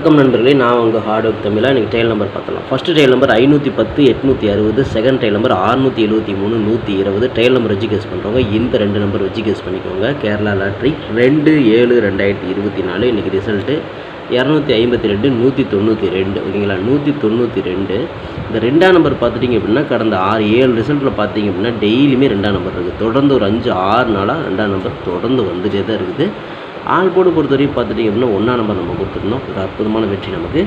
வணக்கம் நண்பர்களே நான் உங்கள் ஹார்ட் ஒர்க் தமிழாக இன்றைக்கி டைல் நம்பர் பார்த்தலாம் ஃபஸ்ட்டு டைல் நம்பர் ஐநூற்றி பத்து எட்நூற்றி அறுபது. செகண்ட் டைல் நம்பர் அறுநூற்றி எழுபத்தி மூணு நூற்றி இருபது. டைல் நம்பர் வச்சு கேஸ் பண்ணுறவங்க இந்த ரெண்டு நம்பர் வச்சு கேஸ் பண்ணிக்கோங்க. கேரளா லாட்ரி ரெண்டு ஏழு ரெண்டாயிரத்தி இருபத்தி நாலு. இன்றைக்கி ரிசல்ட்டு இரநூத்தி ஐம்பத்தி ரெண்டு நூற்றி தொண்ணூற்றி ரெண்டு. ஓகேங்களா? நூற்றி தொண்ணூற்றி ரெண்டு. இந்த ரெண்டாம் நம்பர் பார்த்துட்டிங்க அப்படின்னா கடந்த ஆறு ஏழு ரிசல்ட்டில் பார்த்தீங்க அப்படின்னா டெய்லியுமே ரெண்டாம் நம்பர் இருக்குது தொடர்ந்து ஒரு அஞ்சு ஆறு நாளாக ரெண்டாம் நம்பர் தொடர்ந்து வந்துட்டே தான் இருக்குது. ஆல் போர்டு பொறுத்த வரைக்கும் பார்த்துட்டிங்க அப்படின்னா ஒன்றா நம்பர் நம்ம கொடுத்துருந்தோம் ஒரு அற்புதமான வெற்றி நமக்கு.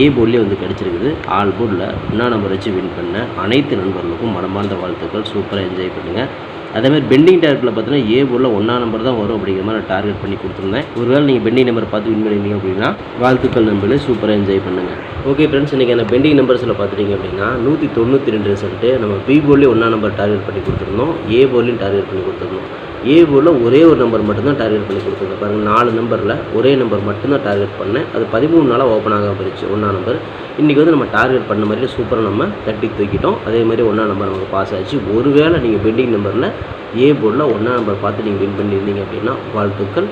ஏ போர்டிலே வந்து கிடச்சிருக்குது. ஆல் போர்டில் ஒன்றா நம்பர் வச்சு வின் பண்ண அனைத்து நண்பர்களுக்கும் மனமார்ந்த வாழ்த்துக்கள். சூப்பராக என்ஜாய் பண்ணுங்கள் அதேமாதிரி பெண்டிங் டார்கெட்டில் பார்த்தீங்கன்னா ஏ போர்டில் ஒன்றா நம்பர் தான் வரும் அப்படிங்கிற மாதிரி நான் டார்கெட் பண்ணி கொடுத்துருந்தேன். ஒருவேளை நீங்கள் பெண்டிங் நம்பர் பார்த்து வின் பண்ணிங்க அப்படின்னா வாழ்த்துக்கள் நண்பர்களே. சூப்பராக என்ஜாய் பண்ணுங்கள் ஓகே ஃப்ரெண்ட்ஸ் இன்றைக்கி அந்த பெண்டிங் நம்பர்ஸில் பார்த்துட்டிங்க அப்படின்னா நூற்றி தொண்ணூற்றி ரெண்டு ரிசல்ட்டு நம்ம பி போர்ட்லேயும் ஒன்றா நம்பர் டார்கெட் பண்ணி கொடுத்துருந்தோம். ஏ போர்ட்லேயும் டார்கெட் பண்ணி கொடுத்துருந்தோம். ஏ போர்டில் ஒரே ஒரு நம்பர் மட்டும்தான் டார்கெட் பண்ணி கொடுத்துருந்தேன் பாருங்கள் நாலு நம்பரில் ஒரே நம்பர் மட்டும்தான் டார்கெட் பண்ணேன். அது பதிமூணு நாளாக ஓப்பன் ஆகாம போயிடுச்சு ஒன்றா நம்பர் இன்றைக்கி வந்து நம்ம டார்கெட் பண்ண மாதிரி சூப்பராக நம்ம தட்டி தூக்கிட்டோம். அதே மாதிரி ஒன்றா நம்பர் நமக்கு பாஸ் ஆச்சு. ஒருவேளை நீங்கள் பெண்டிங் நம்பரில் ஏ போர்டில் ஒன்றா நம்பர் பார்த்து நீங்கள் வின் பண்ணியிருந்தீங்க அப்படின்னா வாழ்த்துக்கள்.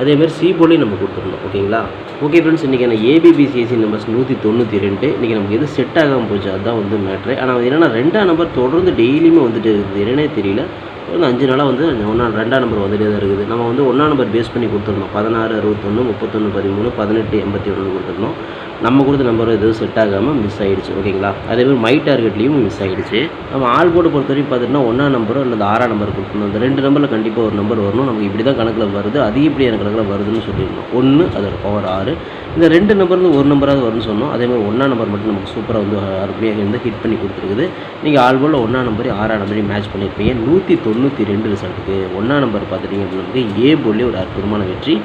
அதேமாதிரி சி போர்ட்லேயும் நம்ம கொடுத்துருந்தோம் ஓகேங்களா ஓகே ஃப்ரெண்ட்ஸ் இன்றைக்கி நான் ஏபிபிசிஎஸ்சி நம்பர்ஸ் நூற்றி தொண்ணூற்றி ரெண்டு. இன்றைக்கி நமக்கு எது செட் ஆகாமல் போச்சு அதுதான் வந்து மேட்ரு ஆனால் என்னென்னா ரெண்டாம் நம்பர் தொடர்ந்து டெய்லியுமே வந்துட்டு இருக்குது. என்னன்னே தெரியல. ஒரு அஞ்சு நாளாக வந்து ஒன்றா ரெண்டாம் நம்பர் வந்துட்டே தான் இருக்குது. நம்ம வந்து ஒன்றாம் நம்பர் பேஸ் பண்ணி கொடுத்துருந்தோம் பதினாறு அறுபத்தொன்று முப்பத்தொன்று பதிமூணு பதினெட்டு எண்பத்தி ஒன்று கொடுத்துருந்தோம் நம்ம கொடுத்த நம்பர் எதுவும் செட் ஆகாமல் மிஸ் ஆகிடுச்சு ஓகேங்களா அதேமாதிரி மை டார்கெட்லேயும் மிஸ் ஆகிடுச்சு நம்ம ஆல் போர்டு பொறுத்த வரைக்கும் பார்த்திங்கன்னா ஒன்றாம் நம்பரோ அல்லது ஆறாம் நம்பர் கொடுக்கணும். அந்த ரெண்டு நம்பரில் கண்டிப்பாக ஒரு நம்பர் வரணும். நமக்கு இப்படி தான் கணக்கில் வருது. அதிகப்படியான கணக்கில் வருதுன்னு சொல்லியிருந்தோம். ஒன்று அதோட பவர் ஆறு. இந்த ரெண்டு நம்பர்லேருந்து ஒரு நம்பராவது வரும்னு சொன்னோம். அதேமாதிரி ஒன்றாம் நம்பர் மட்டும் நமக்கு சூப்பராக வந்து அருமையாக இருந்து ஹிட் பண்ணி கொடுத்துருக்குது. நீங்கள் ஆல் போர்டில் ஒன்றா நம்பரையும் ஆறாம் நம்பரையும் மேட்ச் பண்ணியிருப்பீங்க. நூற்றி தொண்ணூற்றி ரெண்டு ரிசல்ட்டுக்கு ஒன்றாம் நம்பர் பார்த்துட்டிங்க அப்படின்னா ஏ போர்ட்லேயே ஒரு அற்புதமான வெற்றி.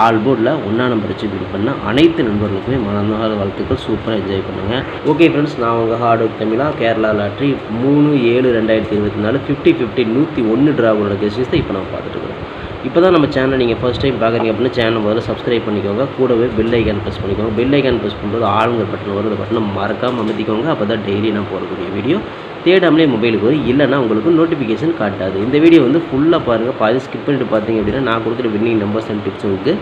ஆல் போர்டில் ஒன்றா நம்பர் வச்சு வின் பண்ண அனைத்து நண்பர்களுக்குமே மனநாள் வாழ்த்துக்கள். சூப்பராக என்ஜாய் பண்ணுங்கள் ஓகே ஃப்ரெண்ட்ஸ் நான் உங்கள் ஹார்ட் ஒர்க் தமிழா கேரளா லாட்ரி மூணு ஏழு ரெண்டாயிரத்தி இருபத்தி நாலு ஃபிஃப்டி ஃபிஃப்டி நூற்றி ஒன்று ட்ராவோட கெஸ்டிஸ் தான் இப்போ நான் பார்த்துட்டு இப்போ தான் நம்ம சேனலை நீங்கள் ஃபஸ்ட் டைம் பார்க்குறீங்க அப்படின்னா சேனல் முதல்ல சப்ஸ்கிரைப் பண்ணிக்கோங்க. கூடவே பெல் ஐக்கான் ப்ரெஸ் பண்ணிக்கோங்க. பெல் ஐக்கான் ப்ரெஸ் பண்ணும்போது ஆளுங்க பட்டன் வரும் அந்த பட்டனை மறக்காமல் அமைதிக்கோங்க அப்போ தான் டெய்லி நான் போடக்கூடிய வீடியோ தேடாமலே மொபைலுக்கு வரும். இல்லைனா உங்களுக்கு நோட்டிஃபிகேஷன் காட்டாது. இந்த வீடியோ வந்து ஃபுல்லாக பாருங்கள் பாதி ஸ்கிப் பண்ணிட்டு பார்த்தீங்க அப்படின்னா நான் கொடுக்குற வின்னிங் நம்பர்ஸ் அண்ட் டிப்ஸ் உங்களுக்கு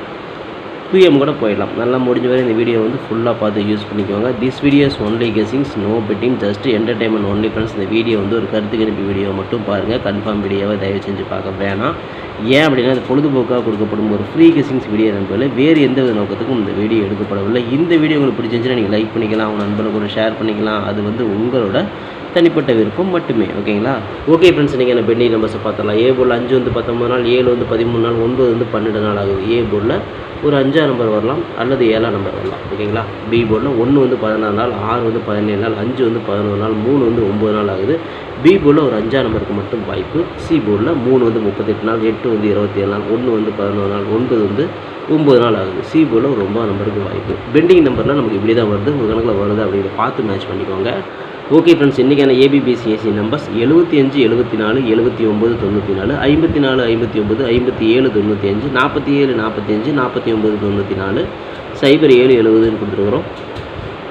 பிஎம் கூட போயிடலாம். நல்லா முடிஞ்ச வரை இந்த வீடியோ வந்து ஃபுல்லாக பார்த்து யூஸ் பண்ணிக்கோங்க. This videos only guessings no betting just entertainment only friends இந்த வீடியோ வந்து ஒரு கருத்து கணிப்பு வீடியோ மட்டும் பாருங்கள் கன்ஃபார்ம் வீடியோவை தயவு செஞ்சு பார்க்க வேணாம். ஏன் அப்படின்னா அது பொழுதுபோக்காக கொடுக்கப்படும் ஒரு ஃப்ரீ கெஸிங்ஸ் வீடியோ நண்பர்களே வேறு எந்த வித நோக்கத்துக்கும் இந்த வீடியோ எடுக்கப்படவில்லை. இந்த வீடியோ உங்களுக்கு பிடிச்சிருந்துச்சுன்னா நீங்கள் லைக் பண்ணிக்கலாம். உங்கள் நண்பர்களுக்கு கூட ஷேர் பண்ணிக்கலாம். அது வந்து உங்களோட தனிப்பட்ட விருப்பம் மட்டுமே ஓகேங்களா? ஓகே ஃப்ரெண்ட்ஸ் நீங்கள் என்ன பெண்டிங் நம்பர்ஸை பார்த்தலாம் ஏ போர்டில் அஞ்சு வந்து பத்தொம்பது நாள் ஏழு வந்து பதிமூணு நாள் ஒன்பது வந்து பன்னெண்டு நாள் ஆகுது. ஏ போர்டில் ஒரு அஞ்சாம் நம்பர் வரலாம் அல்லது ஏழாம் நம்பர் வரலாம் ஓகேங்களா? பி போர்டில் ஒன்று வந்து பதினாறு நாள் ஆறு வந்து பதினேழு நாள் அஞ்சு வந்து பதினொரு நாள் மூணு வந்து ஒம்பது நாள் ஆகுது. பி போர்டில் ஒரு அஞ்சாம் நம்பருக்கு மட்டும் வாய்ப்பு. சி போர்டில் மூணு வந்து முப்பத்தெட்டு நாள் எட்டு வந்து இருபத்தி ஏழு நாள் ஒன்று வந்து பதினொரு நாள் ஒன்பது வந்து ஒம்பது நாள் ஆகுது. சி போர்டில் ஒரு ஒம்பது நம்பருக்கு வாய்ப்பு. பெண்டிங் நம்பர்லாம் நமக்கு இப்படி தான் வருது. உங்கள் கணக்கில் வருது அப்படின்னு பார்த்து மேட்ச் பண்ணிக்கோங்க. ஓகே ஃப்ரெண்ட்ஸ் இன்றைக்கான ஏபிபிசிஎஸ்சி நம்பர்ஸ் எழுபத்தி அஞ்சு எழுபத்தி நாலு எழுபத்தி ஒம்பது தொண்ணூற்றி நாலு ஐம்பத்தி நாலு ஐம்பத்தி ஒம்பது ஐம்பத்தி ஏழு தொண்ணூற்றி அஞ்சு நாற்பத்தி ஏழு நாற்பத்தி அஞ்சு நாற்பத்தி ஒம்பது தொண்ணூற்றி நாலு சைபர் ஏழு எழுபதுன்னு கொடுத்துருக்குறோம்.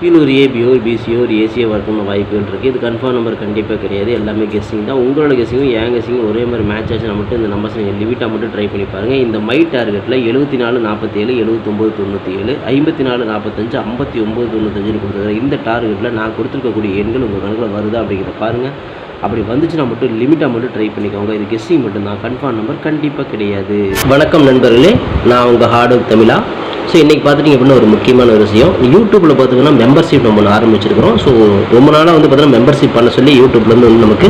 இது ஒரு ஏபியோ ஒரு பிசியோ ஒரு ஏசியோ வரக்கூடிய வாய்ப்புகள் இருக்குது இது கன்ஃபார்ம் நம்பர் கண்டிப்பாக கிடையாது. எல்லாமே கெஸ்ஸிங் தான். உங்களோட கெஸ்ஸிங்கும் என் கெஸ்ஸிங்கும் ஒரே மாதிரி மேட்ச் ஆச்சுன்னா மட்டும் இந்த நம்பர்ஸ் நீங்கள் லிமிட்டாக மட்டும் ட்ரை பண்ணி பாருங்கள் இந்த மை டார்கெட்டில் எழுபத்தி நாலு நாற்பத்தேழு எழுபத்தொம்போது தொண்ணூற்றி ஏழு ஐம்பத்தி நாலு நாற்பத்தஞ்சு ஐம்பத்தி ஒம்பது தொண்ணூத்தஞ்சுன்னு கொடுத்துருக்காங்க. இந்த டார்கெட்டில் நான் கொடுத்துருக்கக்கூடிய எண்கள் உங்கள் கணக்கில் வருதா அப்படிங்கிறத பாருங்கள் அப்படி வந்துச்சுன்னா மட்டும் லிமிட்டாக மட்டும் ட்ரை பண்ணிக்கோங்க. இது கெஸ்ஸிங் மட்டும்தான். கன்ஃபார்ம் நம்பர் கண்டிப்பாக கிடையாது. வணக்கம் நண்பர்களே நான் உங்கள் ஹார்ட் ஒர்க் தமிழா. ஸோ இன்றைக்கி பார்த்துட்டிங்க அப்படின்னா ஒரு முக்கியமான ஒரு விஷயம். யூடியூப்பில் பார்த்தீங்கன்னா மெம்பர்ஷிப் நம்ம ஒன்று ஆரம்பிச்சிருக்கிறோம். ஸோ ரொம்ப நாளாக வந்து பார்த்திங்கன்னா மெம்பர்ஷிப் பண்ண சொல்லி யூடியூப்லேருந்து வந்து நமக்கு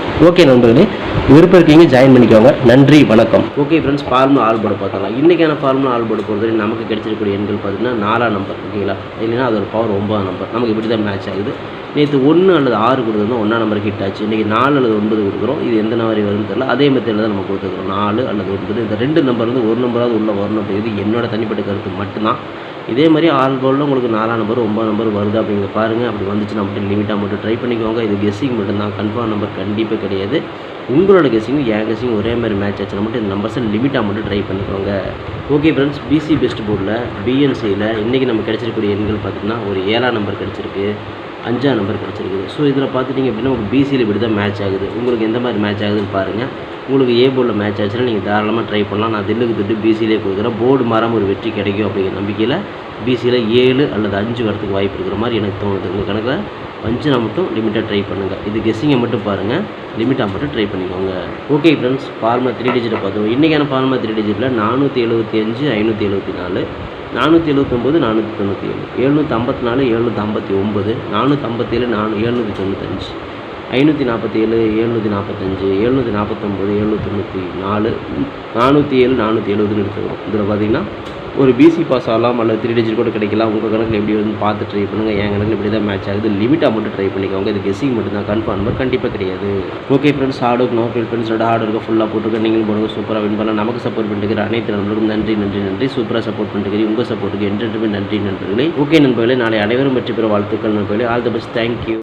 ஓகே நண்பர்களே விருப்பம் இருக்கீங்க ஜாயின் பண்ணிக்கோங்க. நன்றி வணக்கம். Okay friends formula all board பார்த்தலாம் இன்றைக்கான ஃபார்முலா ஆல் போர்டு பொறுத்தவரை நமக்கு கிடைச்சிருக்கக்கூடிய எண்கள் பார்த்தீங்கன்னா நாலாம் நம்பர் ஓகேங்களா இல்லைன்னா அதோட பவர் ஒன்பதாம் நம்பர் நமக்கு இப்படி தான் மேட்ச் ஆகுது. நேற்று ஒன்று அல்லது ஆறு கொடுத்துருந்தோம் ஒன்றாம் நம்பர் ஹிட் ஆச்சு. இன்றைக்கி நாலு அல்லது ஒன்பது கொடுக்குறோம். இது எந்த மாதிரி வரும்னு தெரியல. அதே மெத்தடில் தான் நம்ம கொடுத்துருக்குறோம். நாலு அல்லது ஒன்பது. இந்த ரெண்டு நம்பர் வந்து ஒரு நம்பராவது உள்ள வரணும். அப்படிங்கிறது என்னோட தனிப்பட்ட கருத்து மட்டும்தான். இதே மாதிரி ஆல் போர்டில் உங்களுக்கு நாலாம் நம்பர் ஒம்பது நம்பர் வருது. அப்படிங்க பாருங்கள் அப்படி வந்துச்சுன்னா மட்டும் லிமிட்டாக மட்டும் ட்ரை பண்ணிக்கோங்க. இது கெஸ்ஸிங் மட்டும்தான். கன்ஃபார்ம் நம்பர் கண்டிப்பாக கிடையாது. உங்களோட கெஸ்ஸிங் என் கெஸ்ஸிங் ஒரே மாதிரி மேட்ச் ஆச்சுன்னா மட்டும் இந்த நம்பர்ஸை லிமிட்டாக மட்டும் ட்ரை பண்ணிக்கோங்க. ஓகே ஃப்ரெண்ட்ஸ் பிசி பெஸ்ட் போர்டில் பிஎன்சியில் இன்றைக்கி நம்ம கிடச்சிருக்கக்கூடிய எண்கள் பார்த்திங்கன்னா ஒரு ஏழாம் நம்பர் கிடச்சிருக்கு. அஞ்சாம் நம்பர் கிடச்சிருக்குது ஸோ இதில் பார்த்துட்டிங்க அப்படின்னா உங்களுக்கு பிசியில் இப்படி தான் மேட்ச் ஆகுது. உங்களுக்கு எந்த மாதிரி மேட்ச் ஆகுதுன்னு பாருங்கள் உங்களுக்கு ஏ போர்டில் மேட்ச் ஆச்சுன்னா நீங்கள் தாராளமாக ட்ரை பண்ணலாம். நான் தில்லுக்கு திட்டு பிசியிலே கொடுக்குறேன். போர்டு மாறாமல் ஒரு வெற்றி கிடைக்கும் அப்படிங்கிற நம்பிக்கையில் பிசியில் ஏழு அல்லது அஞ்சு வரத்துக்கு வாய்ப்பு இருக்கிற மாதிரி எனக்கு தோணுது. உங்கள் கணக்கில் அஞ்சுனா மட்டும் லிமிட்டாக ட்ரை பண்ணுங்கள் இது கெஸ்ஸிங்கை மட்டும் பாருங்கள் லிமிட்டாக மட்டும் ட்ரை பண்ணிக்கோங்க. ஓகே ஃப்ரெண்ட்ஸ் ஃபார்மா த்ரீ டிஜிட்டை பார்த்தோம் இன்றைக்கான ஃபார்மா த்ரீ டிஜிட்டில் நானூற்றி எழுபத்தி அஞ்சு ஐநூற்றி எழுபத்தி நாலு நானூற்றி எழுபத்தொம்போது நானூற்றி தொண்ணூற்றி ஏழு. எழுநூற்றி ஐம்பத்தி நாலு எழுநூற்றி ஐம்பத்தி ஒம்பது நானூற்றி ஐம்பத்தேழு நானூ எழுநூற்றி தொண்ணூத்தஞ்சு. ஐநூற்றி நாற்பத்தி ஏழு எழுநூற்றி நாற்பத்தஞ்சு எழுநூற்றி நாற்பத்தொம்போது எழுநூற்றி தொண்ணூற்றி நாலு நானூற்றி ஏழு நானூற்றி எழுபதுன்னு எடுத்துக்கிறோம். இதில் பார்த்தீங்கன்னா ஒரு பிசி பாஸ் ஆகலாம் அல்லது த்ரீ டிஜிட் கூட கிடைக்கலாம். உங்கள் கணக்கில் எப்படி வந்து பார்த்து ட்ரை பண்ணுங்கள் என் கணக்கில் இப்படி தான் மேட்ச் ஆகுது. லிமிட்டாக மட்டும் ட்ரை பண்ணிக்கோங்க. இது கெஸிங் மட்டும் தான். கன்ஃபார்ம் நம்பர் கண்டிப்பாக கிடையாது. Okay friends hard work no feel ஃப்ரெண்ட்ஸோட ஹார்டு ஒர்க்கு ஃபுல்லாக போட்டுருக்க நீங்களும் போடுங்க. சூப்பராக வின் பண்ணலாம். நமக்கு சப்போர்ட் பண்ணிட்டு அனைத்து நண்பர்களுக்கும் நன்றி நன்றி நன்றி. சூப்பராக சப்போர்ட் பண்ணிட்டு உங்கள் சப்போர்ட்டுக்கு என்றென்றுமே நன்றி நண்பர்களே. ஓகே நண்பர்களே. நாளை அனைவரும் வெற்றி பெற வாழ்த்துக்கள் நண்பர்களே. All the best thank you